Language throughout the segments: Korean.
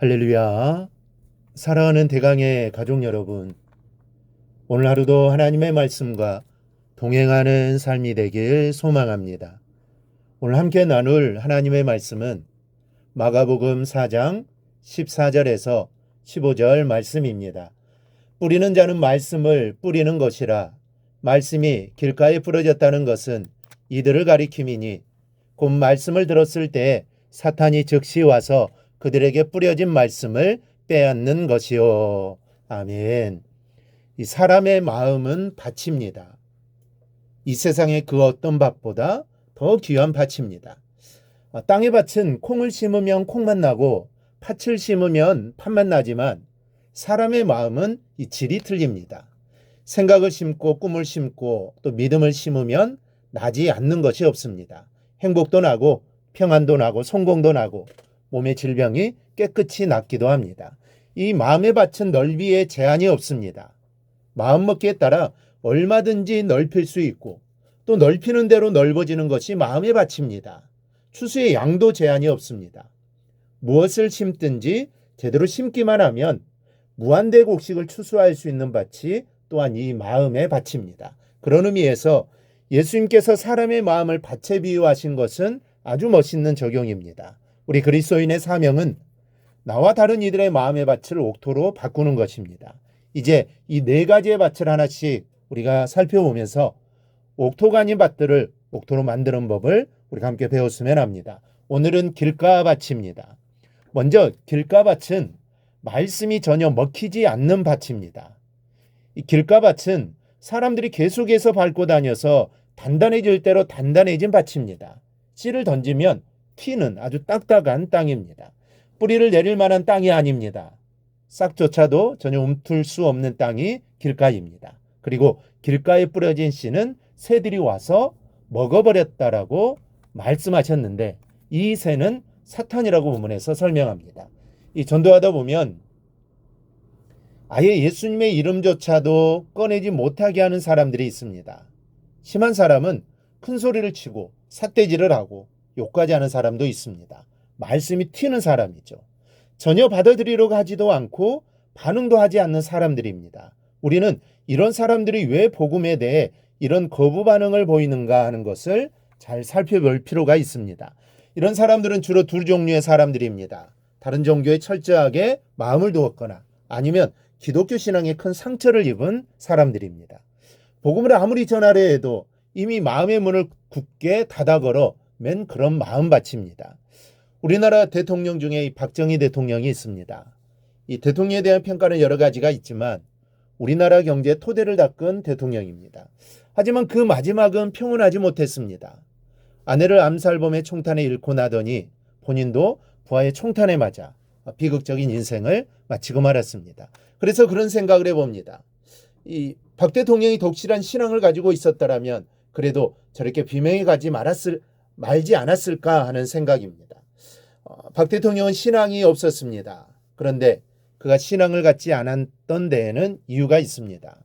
할렐루야. 사랑하는 대강의 가족 여러분. 오늘 하루도 하나님의 말씀과 동행하는 삶이 되길 소망합니다. 오늘 함께 나눌 하나님의 말씀은 마가복음 4장 14절에서 15절 말씀입니다. 뿌리는 자는 말씀을 뿌리는 것이라 말씀이 길가에 부러졌다는 것은 이들을 가리킴이니 곧 말씀을 들었을 때 사탄이 즉시 와서 그들에게 뿌려진 말씀을 빼앗는 것이요. 아멘. 이 사람의 마음은 밭입니다. 이 세상의 그 어떤 밭보다 더 귀한 밭입니다. 아, 땅의 밭은 콩을 심으면 콩만 나고 팥을 심으면 팥만 나지만 사람의 마음은 이 질이 틀립니다. 생각을 심고 꿈을 심고 또 믿음을 심으면 나지 않는 것이 없습니다. 행복도 나고 평안도 나고 성공도 나고 몸의 질병이 깨끗이 낫기도 합니다. 이 마음의 밭은 넓이에 제한이 없습니다. 마음먹기에 따라 얼마든지 넓힐 수 있고 또 넓히는 대로 넓어지는 것이 마음의 밭입니다. 추수의 양도 제한이 없습니다. 무엇을 심든지 제대로 심기만 하면 무한대 곡식을 추수할 수 있는 밭이 또한 이 마음의 밭입니다. 그런 의미에서 예수님께서 사람의 마음을 밭에 비유하신 것은 아주 멋있는 적용입니다. 우리 그리스도인의 사명은 나와 다른 이들의 마음의 밭을 옥토로 바꾸는 것입니다. 이제 이 네 가지의 밭을 하나씩 우리가 살펴보면서 옥토가 아닌 밭들을 옥토로 만드는 법을 우리가 함께 배웠으면 합니다. 오늘은 길가밭입니다. 먼저 길가밭은 말씀이 전혀 먹히지 않는 밭입니다. 이 길가밭은 사람들이 계속해서 밟고 다녀서 단단해질 대로 단단해진 밭입니다. 씨를 던지면 튀는 아주 딱딱한 땅입니다. 뿌리를 내릴 만한 땅이 아닙니다. 싹조차도 전혀 움틀 수 없는 땅이 길가입니다. 그리고 길가에 뿌려진 씨는 새들이 와서 먹어버렸다라고 말씀하셨는데 이 새는 사탄이라고 본문에서 설명합니다. 이 전도하다 보면 아예 예수님의 이름조차도 꺼내지 못하게 하는 사람들이 있습니다. 심한 사람은 큰 소리를 치고 삿대질을 하고 욕까지 하는 사람도 있습니다. 말씀이 튀는 사람이죠. 전혀 받아들이려고 하지도 않고 반응도 하지 않는 사람들입니다. 우리는 이런 사람들이 왜 복음에 대해 이런 거부 반응을 보이는가 하는 것을 잘 살펴볼 필요가 있습니다. 이런 사람들은 주로 두 종류의 사람들입니다. 다른 종교에 철저하게 마음을 두었거나 아니면 기독교 신앙에 큰 상처를 입은 사람들입니다. 복음을 아무리 전하려 해도 이미 마음의 문을 굳게 닫아 걸어 맨 그런 마음밭입니다. 우리나라 대통령 중에 이 박정희 대통령이 있습니다. 이 대통령에 대한 평가는 여러 가지가 있지만 우리나라 경제의 토대를 닦은 대통령입니다. 하지만 그 마지막은 평온하지 못했습니다. 아내를 암살범의 총탄에 잃고 나더니 본인도 부하의 총탄에 맞아 비극적인 인생을 마치고 말았습니다. 그래서 그런 생각을 해봅니다. 이 박 대통령이 독실한 신앙을 가지고 있었더라면 그래도 저렇게 비명이 가지 말았을 말지 않았을까 하는 생각입니다. 어, 박 대통령은 신앙이 없었습니다. 그런데 그가 신앙을 갖지 않았던 데에는 이유가 있습니다.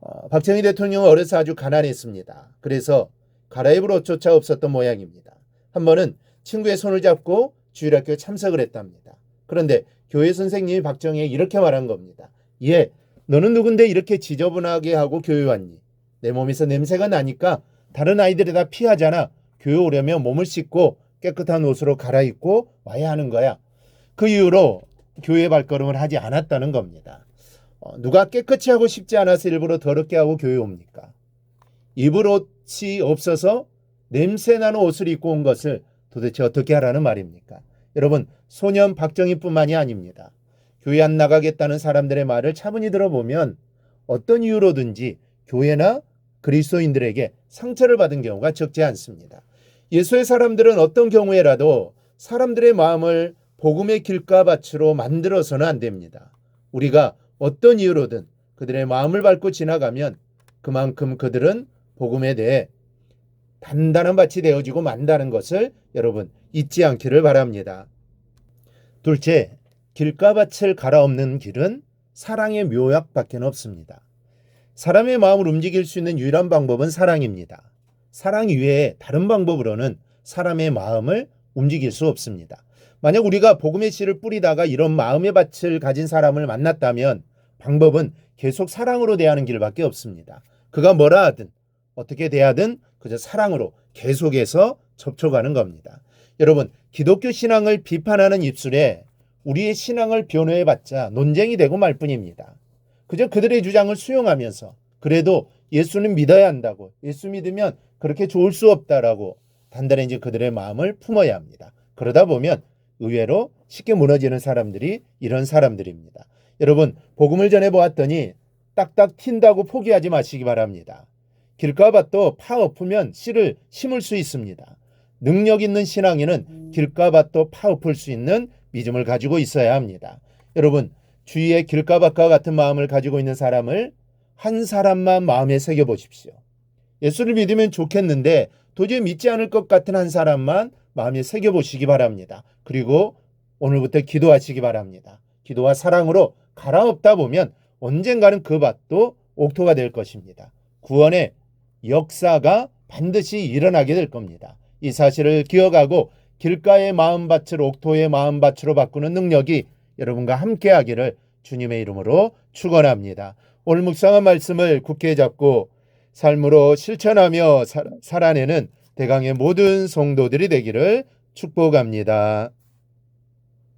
어, 박정희 대통령은 어려서 아주 가난했습니다. 그래서 갈아입을 옷조차 없었던 모양입니다. 한 번은 친구의 손을 잡고 주일학교에 참석을 했답니다. 그런데 교회 선생님이 박정희에 이렇게 말한 겁니다. 예, 너는 누군데 이렇게 지저분하게 하고 교회 왔니? 내 몸에서 냄새가 나니까 다른 아이들이 다 피하잖아. 교회 오려면 몸을 씻고 깨끗한 옷으로 갈아입고 와야 하는 거야. 그 이후로 교회 발걸음을 하지 않았다는 겁니다. 어, 누가 깨끗이 하고 싶지 않아서 일부러 더럽게 하고 교회 옵니까? 입을 옷이 없어서 냄새 나는 옷을 입고 온 것을 도대체 어떻게 하라는 말입니까? 여러분, 소년 박정희뿐만이 아닙니다. 교회 안 나가겠다는 사람들의 말을 차분히 들어보면 어떤 이유로든지 교회나 그리스도인들에게 상처를 받은 경우가 적지 않습니다. 예수의 사람들은 어떤 경우에라도 사람들의 마음을 복음의 길가밭으로 만들어서는 안 됩니다. 우리가 어떤 이유로든 그들의 마음을 밟고 지나가면 그만큼 그들은 복음에 대해 단단한 밭이 되어지고 만다는 것을 여러분 잊지 않기를 바랍니다. 둘째, 길가밭을 갈아엎는 길은 사랑의 묘약밖에 없습니다. 사람의 마음을 움직일 수 있는 유일한 방법은 사랑입니다. 사랑 이외에 다른 방법으로는 사람의 마음을 움직일 수 없습니다. 만약 우리가 복음의 씨를 뿌리다가 이런 마음의 밭을 가진 사람을 만났다면 방법은 계속 사랑으로 대하는 길밖에 없습니다. 그가 뭐라 하든 어떻게 대하든 그저 사랑으로 계속해서 접촉하는 겁니다. 여러분, 기독교 신앙을 비판하는 입술에 우리의 신앙을 변호해 봤자 논쟁이 되고 말 뿐입니다. 그저 그들의 주장을 수용하면서 그래도 예수는 믿어야 한다고 예수 믿으면 그렇게 좋을 수 없다라고 단단히 그들의 마음을 품어야 합니다. 그러다 보면 의외로 쉽게 무너지는 사람들이 이런 사람들입니다. 여러분, 복음을 전해 보았더니 딱딱 튄다고 포기하지 마시기 바랍니다. 길가밭도 파 엎으면 씨를 심을 수 있습니다. 능력 있는 신앙인은 길가밭도 파 엎을 수 있는 믿음을 가지고 있어야 합니다. 여러분, 주위에 길가밭과 같은 마음을 가지고 있는 사람을 한 사람만 마음에 새겨 보십시오. 예수를 믿으면 좋겠는데 도저히 믿지 않을 것 같은 한 사람만 마음에 새겨 보시기 바랍니다. 그리고 오늘부터 기도하시기 바랍니다. 기도와 사랑으로 갈아엎다 보면 언젠가는 그 밭도 옥토가 될 것입니다. 구원의 역사가 반드시 일어나게 될 겁니다. 이 사실을 기억하고 길가의 마음밭을 옥토의 마음밭으로 바꾸는 능력이 여러분과 함께 하기를 주님의 이름으로 축원합니다. 오늘 묵상한 말씀을 굳게 잡고 삶으로 실천하며 살- 살아내는 대강의 모든 성도들이 되기를 축복합니다.